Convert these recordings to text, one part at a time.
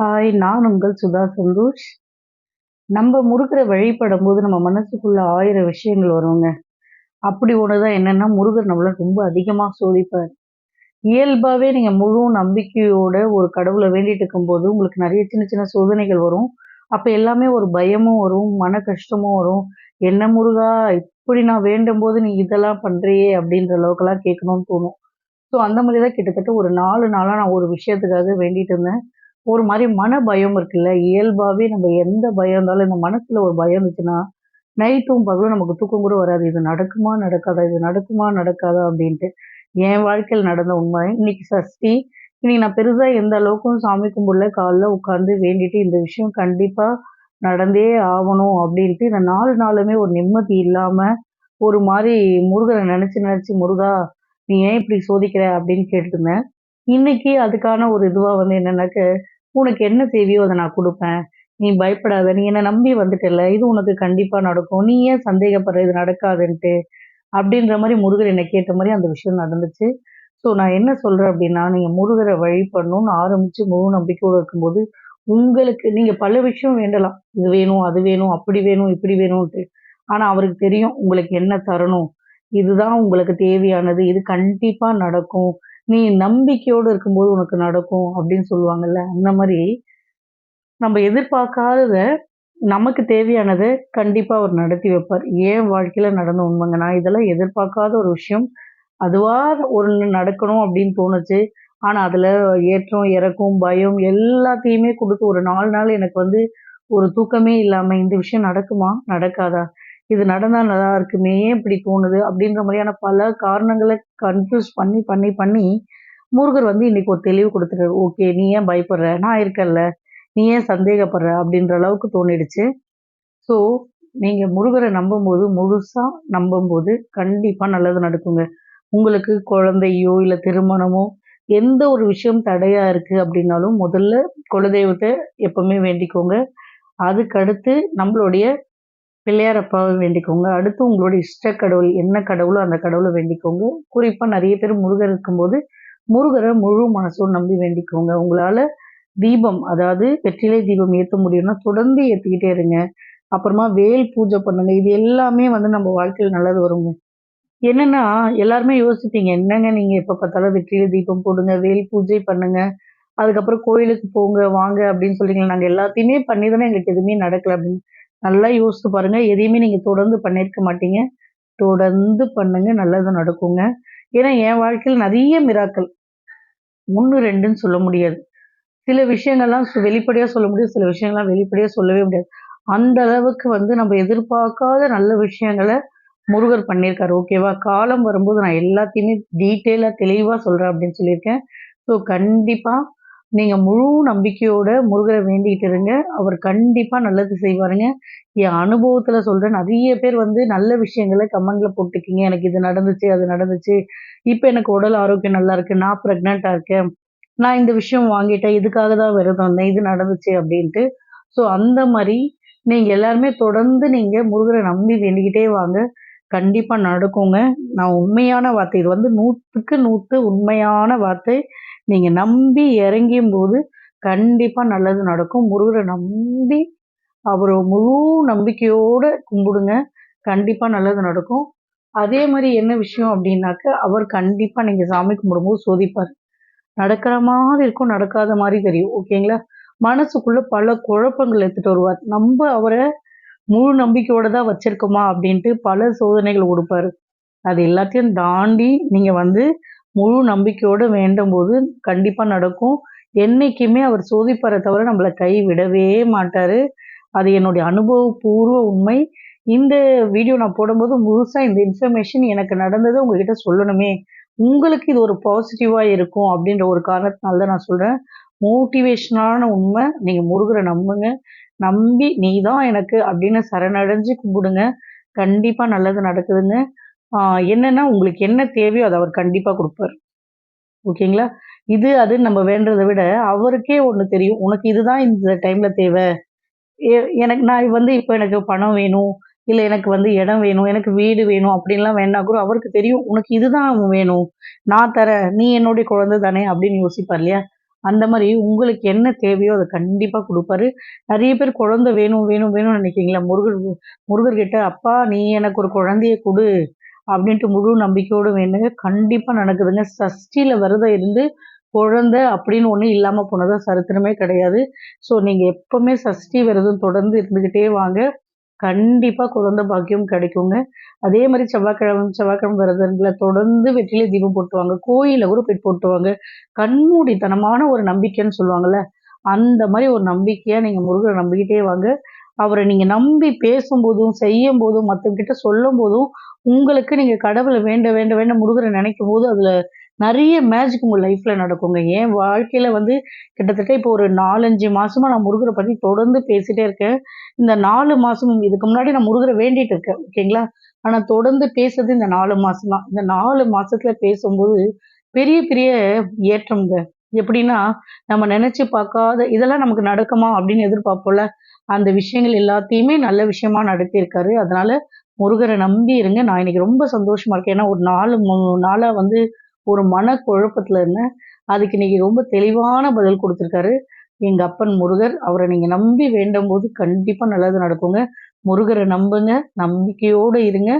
Hi நான் உங்கள் சுதா சந்தோஷ். நம்ம முருகரை வழிபடும்போது நம்ம மனசுக்குள்ள ஆயிரம் விஷயங்கள் வருங்க. அப்படி ஒன்று தான் என்னென்னா முருகர் நம்மளை ரொம்ப அதிகமாக சோதிப்பார். இயல்பாகவே நீங்கள் முழு நம்பிக்கையோட ஒரு கடவுளை வேண்டிட்டு இருக்கும்போது உங்களுக்கு நிறைய சின்ன சின்ன சோதனைகள் வரும். அப்போ எல்லாமே ஒரு பயமும் வரும் மன கஷ்டமும் வரும். என்ன முருகா இப்படி நான் வேண்டும் போது நீ இதெல்லாம் பண்ணுறியே அப்படின்ற அளவுக்கெல்லாம் கேட்கணும்னு தோணும். ஸோ அந்த மாதிரி தான் கிட்டத்தட்ட ஒரு நாலு நாளாக நான் ஒரு விஷயத்துக்காக வேண்டிட்டு இருந்தேன். ஒரு மாதிரி மன பயம் இருக்குல்ல? இயல்பாகவே நம்ம எந்த பயம் இருந்தாலும் இந்த மனசில் ஒரு பயம் இருந்துச்சுன்னா நைட்டும் பகலும் நமக்கு தூக்கம் கூட வராது. இது நடக்குமா நடக்காதா இது நடக்குமா நடக்காதா அப்படின்ட்டு என் வாழ்க்கையில் நடந்த உண்மை. இன்னைக்கு சஷ்டி. இன்னைக்கு நான் பெருசாக எந்த அளவுக்கும் சாமி கும்பிடல. காலைல உட்காந்து வேண்டிட்டு இந்த விஷயம் கண்டிப்பாக நடந்தே ஆகணும் அப்படின்ட்டு இந்த நாலு நாளுமே ஒரு நிம்மதி இல்லாமல் ஒரு மாதிரி முருகனை நினச்சி நினச்சி முருகா நீ ஏன் இப்படி சோதிக்கிற? அப்படின்னு கேட்டுருந்தேன் இன்னைக்கு அதுக்கான ஒரு இதுவாக வந்து என்னன்னாக்க உனக்கு என்ன தேவையோ அதை நான் கொடுப்பேன். நீ பயப்படாத நீ என்னை நம்பி வந்துட்டல இது உனக்கு கண்டிப்பாக நடக்கும். நீ ஏன் சந்தேகப்படுற இது நடக்காதுன்ட்டு? அப்படின்ற மாதிரி முருகர் என்னை கேட்ட மாதிரி அந்த விஷயம் நடந்துச்சு. ஸோ நான் என்ன சொல்கிறேன் அப்படின்னா நீங்கள் முருகரை வழிபடணும்னு ஆரம்பித்து முழு நம்பிக்கையோடு இருக்கும்போது உங்களுக்கு நீங்கள் பல விஷயம் வேண்டலாம். இது வேணும் அது வேணும் அப்படி வேணும் இப்படி வேணும்ன்ட்டு. ஆனால் அவருக்கு தெரியும் உங்களுக்கு என்ன தரணும். இதுதான் உங்களுக்கு தேவையானது. இது கண்டிப்பாக நடக்கும். நீ நம்பிக்கையோடு இருக்கும்போது உனக்கு நடக்கும் அப்படின்னு சொல்லுவாங்கல்ல அந்த மாதிரி நம்ம எதிர்பார்க்காதத நமக்கு தேவையானதை கண்டிப்பாக அவர் நடத்தி வைப்பார். ஏன் வாழ்க்கையில் நடந்த உண்மைங்க? நான் இதெல்லாம் எதிர்பார்க்காத ஒரு விஷயம். அதுவாக ஒரு நடக்கணும் அப்படின்னு தோணுச்சு. ஆனால் அதில் ஏற்றம் இறக்கும் பயம் எல்லாத்தையுமே கொடுத்து ஒரு நாலு நாள் எனக்கு வந்து ஒரு தூக்கமே இல்லாமல் இந்த விஷயம் நடக்குமா? நடக்காதா? இது நடந்தால் நல்லா இருக்குமே ஏன் இப்படி தோணுது அப்படின்ற மாதிரியான பல காரணங்களை கன்ஃபியூஸ் பண்ணி பண்ணி பண்ணி முருகர் வந்து இன்னைக்கு ஒரு தெளிவு கொடுத்துட்டாரு. ஓகே நீ ஏன் பயப்படுற? நான் இருக்கல்ல நீ ஏன் சந்தேகப்படுற? அப்படின்ற அளவுக்கு தோணிடுச்சு. ஸோ நீங்கள் முருகரை நம்பும்போது முழுசாக நம்பும்போது கண்டிப்பாக நல்லது நடக்குங்க. உங்களுக்கு குழந்தையோ இல்லை திருமணமோ எந்த ஒரு விஷயம் தடையாக இருக்குது அப்படின்னாலும் முதல்ல குலதெய்வத்தை எப்பவுமே வேண்டிக்கோங்க. அதுக்கடுத்து நம்மளுடைய பிள்ளையார் அப்பாவை வேண்டிக்கோங்க. அடுத்து உங்களுடைய இஷ்ட கடவுள் என்ன கடவுளோ அந்த கடவுளை வேண்டிக்கோங்க. குறிப்பாக நிறைய பேர் முருகர் இருக்கும்போது முருகரை முழு மனசோடு நம்பி வேண்டிக்கோங்க. உங்களால் தீபம் அதாவது வெற்றிலை தீபம் ஏற்ற முடியும்னா தொடர்ந்து ஏற்றிக்கிட்டே இருங்க. அப்புறமா வேல் பூஜை பண்ணுங்க. இது எல்லாமே வந்து நம்ம வாழ்க்கையில் நல்லது வருங்க. என்னன்னா எல்லாருமே யோசிப்பீங்க என்னங்க நீங்க எப்ப பார்த்தாலும் வெற்றிலை தீபம் போடுங்க வேல் பூஜை பண்ணுங்க அதுக்கப்புறம் கோயிலுக்கு போங்க வாங்க அப்படின்னு சொல்றீங்க நாங்க எல்லாத்தையுமே பண்ணி தானே எங்களுக்கு எதுவுமே நடக்கல அப்படின்னு. நல்லா யோசித்து பாருங்க. எதையுமே நீங்க தொடர்ந்து பண்ணியிருக்க மாட்டீங்க. தொடர்ந்து பண்ணுங்க. நல்லது நடக்குங்க. ஏன்னா என் வாழ்க்கையில் நிறைய மிராக்கள் ஒன்று ரெண்டுன்னு சொல்ல முடியாது. சில விஷயங்கள்லாம் வெளிப்படையாக சொல்ல முடியும் சில விஷயங்கள்லாம் வெளிப்படையாக சொல்லவே முடியாது. அந்த அளவுக்கு வந்து நம்ம எதிர்பார்க்காத நல்ல விஷயங்களை முருகர் பண்ணியிருக்காரு. ஓகேவா காலம் வரும்போது நான் எல்லாத்தையுமே டீட்டெயிலாக தெளிவாக சொல்கிறேன் அப்படின்னு சொல்லியிருக்கேன். ஸோ கண்டிப்பாக நீங்கள் முழு நம்பிக்கையோட முருகரை வேண்டிகிட்டு இருங்க. அவர் கண்டிப்பாக நல்லது செய்வாருங்க. என் அனுபவத்தில் சொல்கிறேன் நிறைய பேர் வந்து நல்ல விஷயங்களை கமெண்டில் போட்டுக்கிங்க எனக்கு இது நடந்துச்சு அது நடந்துச்சு. இப்போ எனக்கு உடல் ஆரோக்கியம் நல்லா இருக்குது நான் ப்ரெக்னெண்ட்டாக இருக்கேன். நான் இந்த விஷயம் வாங்கிட்டேன். இதுக்காக தான் விரதம் வந்தேன் இது நடந்துச்சு அப்படின்ட்டு. ஸோ அந்த மாதிரி நீங்கள் எல்லாருமே தொடர்ந்து நீங்கள் முருகரை நம்பி வேண்டிக்கிட்டே வாங்க. கண்டிப்பாக நடக்குங்க. நான் உண்மையான வார்த்தை. இது வந்து நூற்றுக்கு நூற்று உண்மையான வார்த்தை. நீங்கள் நம்பி இறங்கியும் போது கண்டிப்பாக நல்லது நடக்கும். முருகரை நம்பி அவர் முழு நம்பிக்கையோடு கும்பிடுங்க. கண்டிப்பாக நல்லது நடக்கும். அதே மாதிரி என்ன விஷயம் அப்படின்னாக்க அவர் கண்டிப்பாக நீங்கள் சாமி கும்பிடும்போது சோதிப்பார். நடக்கிற மாதிரி இருக்கும் நடக்காத மாதிரி தெரியும். ஓகேங்களா மனசுக்குள்ள பல குழப்பங்கள் எடுத்துகிட்டு வருவார். நம்ம அவரை முழு நம்பிக்கையோடு தான் வச்சிருக்கோமா அப்படின்ட்டு பல சோதனைகள் கொடுப்பாரு. அது எல்லாத்தையும் தாண்டி நீங்கள் வந்து முழு நம்பிக்கையோடு வேண்டும் போது கண்டிப்பாக நடக்கும். என்றைக்குமே அவர் சோதிப்பாரை தவிர நம்மளை கை விடவே மாட்டார். அது என்னுடைய அனுபவபூர்வ உண்மை. இந்த வீடியோ நான் போடும்போது முழுசாக இந்த இன்ஃபர்மேஷன் எனக்கு நடந்ததை உங்ககிட்ட சொல்லணுமே. உங்களுக்கு இது ஒரு பாசிட்டிவாக இருக்கும் அப்படின்ற ஒரு காரணத்தினால தான் நான் சொல்கிறேன் மோட்டிவேஷனான உண்மை. நீங்கள் முருகரை நம்புங்க. நம்பி நீ தான் எனக்கு அப்படின்னு சரணடைஞ்சு கும்பிடுங்க. கண்டிப்பாக நல்லது நடக்குதுங்க. என்னென்னா உங்களுக்கு என்ன தேவையோ அதை அவர் கண்டிப்பாக கொடுப்பார். ஓகேங்களா? இது அது நம்ம வேண்டதை விட அவருக்கே ஒன்று தெரியும். உனக்கு இதுதான் இந்த டைமில் தேவை. எனக்கு நான் வந்து இப்போ எனக்கு பணம் வேணும் இல்லை எனக்கு வந்து இடம் வேணும் எனக்கு வீடு வேணும் அப்படின்லாம் வேணா கூட அவருக்கு தெரியும். உனக்கு இதுதான் வேணும். நான் தரேன் நீ என்னுடைய குழந்தை தானே அப்படின்னு யோசிப்பார் இல்லையா? அந்த மாதிரி உங்களுக்கு என்ன தேவையோ அதை கண்டிப்பாக கொடுப்பாரு. நிறைய பேர் குழந்தை வேணும் வேணும் வேணும்னு நினைக்கிறீங்களா? முருகர் முருகர்கிட்ட அப்பா நீ எனக்கு ஒரு குழந்தைய கொடு. அப்படின்ட்டு முழு நம்பிக்கையோடு வேணுங்க. கண்டிப்பாக நடக்குதுங்க. சஷ்டியில் விரதம் இருந்து குழந்தை அப்படின்னு ஒன்று இல்லாமல் போனதா சரித்திரமே கிடையாது. ஸோ நீங்கள் எப்போவுமே சஷ்டி விரதம் தொடர்ந்து இருந்துக்கிட்டே வாங்க. கண்டிப்பாக குழந்தை பாக்கியம் கிடைக்குங்க. அதே மாதிரி செவ்வாய்க்கிழமை செவ்வாய்க்கிழமை விரதங்களை தொடர்ந்து வெற்றிலே தீபம் போட்டுவாங்க. கோயிலில் கூட போய் போட்டுவாங்க. கண்மூடித்தனமான ஒரு நம்பிக்கைன்னு சொல்லுவாங்கள்ல அந்த மாதிரி ஒரு நம்பிக்கையாக நீங்கள் முருகரை நம்பிக்கிட்டே வாங்க. அவரை நீங்கள் நம்பி பேசும்போதும் செய்யும் போதும் மற்றவங்கிட்ட சொல்லும் போதும் உங்களுக்கு நீங்கள் கடவுளை வேண்ட வேண்ட வேண்ட முருகரை நினைக்கும் போது அதில் நிறைய மேஜிக் உங்கள் லைஃப்பில் நடக்குங்க. என் வாழ்க்கையில் வந்து கிட்டத்தட்ட இப்போ ஒரு நாலஞ்சு மாதமாக நான் முருகரை பற்றி தொடர்ந்து பேசிகிட்டே இருக்கேன். இந்த நாலு மாதமும் இதுக்கு முன்னாடி நான் முருகரை வேண்டிகிட்டு இருக்கேன் ஓகேங்களா ஆனால் தொடர்ந்து பேசுறது இந்த நாலு மாதம் தான் இந்த நாலு மாதத்தில் பேசும்போது பெரிய பெரிய ஏற்றம்ங்க. எப்படின்னா நம்ம நினச்சி பார்க்காத இதெல்லாம் நமக்கு நடக்குமா அப்படின்னு எதிர்பார்ப்போம்ல? அந்த விஷயங்கள் எல்லாத்தையுமே நல்ல விஷயமா நடத்தியிருக்காரு. அதனால முருகரை நம்பி இருங்க. நான் இன்னைக்கு ரொம்ப சந்தோஷமா இருக்கேன். ஏன்னா ஒரு நாலு மூணு நாளாக வந்து ஒரு மன குழப்பத்தில் இருந்தேன். அதுக்கு இன்னைக்கு ரொம்ப தெளிவான பதில் கொடுத்துருக்காரு. எங்கள் அப்பன் முருகர் அவரை நீங்கள் நம்பி வேண்டும் போது கண்டிப்பாக நல்லது நடக்குங்க. முருகரை நம்புங்க நம்பிக்கையோடு இருங்க.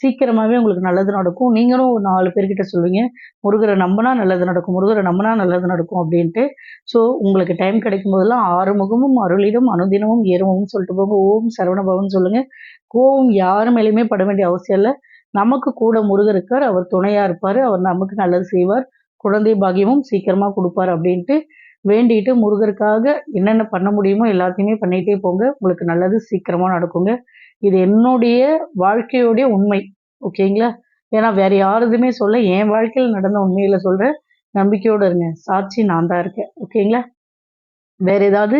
சீக்கிரமாகவே உங்களுக்கு நல்லது நடக்கும். நீங்களும் ஒரு நாலு பேர்கிட்ட சொல்லுவீங்க முருகரை நம்பினா நல்லது நடக்கும் முருகரை நம்பினா நல்லது நடக்கும் அப்படின்ட்டு. ஸோ உங்களுக்கு டைம் கிடைக்கும் போதெல்லாம் ஆறுமுகமும் அருளிடம் அனுதினமும் ஏறுமும் சொல்லிட்டு போங்க. ஓம் சரவணபவன் சொல்லுங்கள் கோவம் யார் மேலேயுமே பட வேண்டிய அவசியம் இல்லை. நமக்கு கூட முருகர் இருக்கார். அவர் துணையாக இருப்பார். அவர் நமக்கு நல்லது செய்வார். குழந்தை பாகியமும் சீக்கிரமாக கொடுப்பார் அப்படின்ட்டு வேண்டிட்டு முருகருக்காக என்னென்ன பண்ண முடியுமோ எல்லாத்தையுமே பண்ணிகிட்டே போங்க. உங்களுக்கு நல்லது சீக்கிரமாக நடக்குங்க. இது என்னுடைய வாழ்க்கையோடைய உண்மை. ஓகேங்களா? ஏன்னா வேற யாருதுமே சொல்ல என் வாழ்க்கையில் நடந்த உண்மையில சொல்கிறேன் நம்பிக்கையோடு இருங்க. சாட்சி நான் தான் இருக்கேன். ஓகேங்களா? வேற ஏதாவது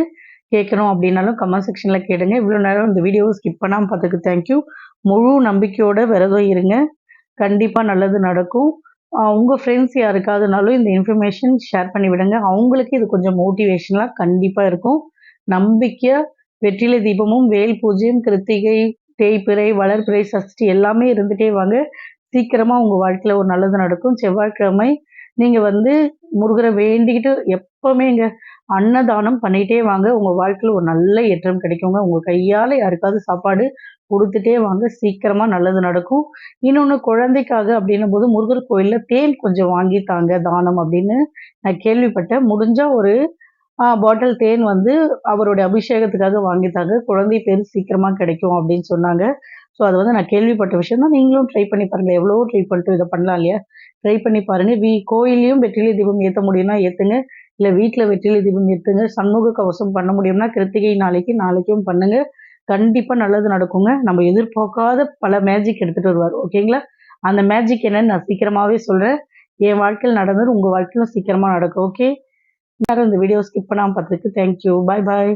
கேட்கணும் அப்படின்னாலும் கமெண்ட் செக்ஷனில் கேளுங்க. இவ்வளோ நேரம் இந்த வீடியோவை ஸ்கிப் பண்ணாமல் பார்த்துக்கு தேங்க்யூ முழு நம்பிக்கையோட விரதம் இருங்க. கண்டிப்பாக நல்லது நடக்கும். உங்கள் ஃப்ரெண்ட்ஸ் யாருக்காதுனாலும் இந்த இன்ஃபர்மேஷன் ஷேர் பண்ணி விடுங்க. அவங்களுக்கு இது கொஞ்சம் மோட்டிவேஷனலாக கண்டிப்பாக இருக்கும். நம்பிக்கையாக வெற்றிலை தீபமும் வேல் பூஜையும் கிருத்திகை தேய்பிறை வளர்பிறை சஷ்டி எல்லாமே இருந்துகிட்டே வாங்க. சீக்கிரமாக உங்கள் வாழ்க்கையில் ஒரு நல்லது நடக்கும். செவ்வாய்க்கிழமை நீங்கள் வந்து முருகரை வேண்டிக்கிட்டு எப்போவுமே இங்கே அன்னதானம் பண்ணிகிட்டே வாங்க. உங்கள் வாழ்க்கையில் ஒரு நல்ல ஏற்றம் கிடைக்குங்க. உங்கள் கையால் யாருக்காவது சாப்பாடு கொடுத்துட்டே வாங்க. சீக்கிரமாக நல்லது நடக்கும். இன்னொன்று குழந்தைக்காக அப்படின்னும் போது முருகர் கோயிலில் தேன் கொஞ்சம் வாங்கித்தாங்க தானம் அப்படின்னு நான் கேள்விப்பட்டேன். முடிஞ்சால் ஒரு பாட்டில் தேன் வந்து அவருடைய அபிஷேகத்துக்காக வாங்கித்தாங்க குழந்தை பேர் சீக்கிரமாக கிடைக்கும் அப்படின்னு சொன்னாங்க. ஸோ அது வந்து நான் கேள்விப்பட்ட விஷயம் தான். நீங்களும் ட்ரை பண்ணி பாருங்கள் எவ்வளோ ட்ரை பண்ணிட்டு இதை பண்ணலாம் இல்லையா? ட்ரை பண்ணி பாருங்கள் வீ கோயிலையும் வெற்றிலை தீபம் ஏற்ற முடியும்னா ஏற்றுங்க இல்லை வீட்டில் வெற்றிலை தீபம் ஏற்றுங்க சண்முக கவசம் பண்ண முடியும்னா கிருத்திகை நாளைக்கு நாளைக்கும் பண்ணுங்கள் கண்டிப்பாக நல்லது நடக்குங்க. நம்ம எதிர்பார்க்காத பல மேஜிக் எடுத்துகிட்டு வருவார். ஓகேங்களா அந்த மேஜிக் என்னன்னு நான் சீக்கிரமாகவே சொல்கிறேன் என் வாழ்க்கையில் நடந்தது உங்கள் வாழ்க்கையிலும் சீக்கிரமாக நடக்கும். ஓகே இந்த வீடியோ ஸ்கிப் பண்ணாமல் பார்த்துருக்கு தேங்க்யூ பாய் பாய்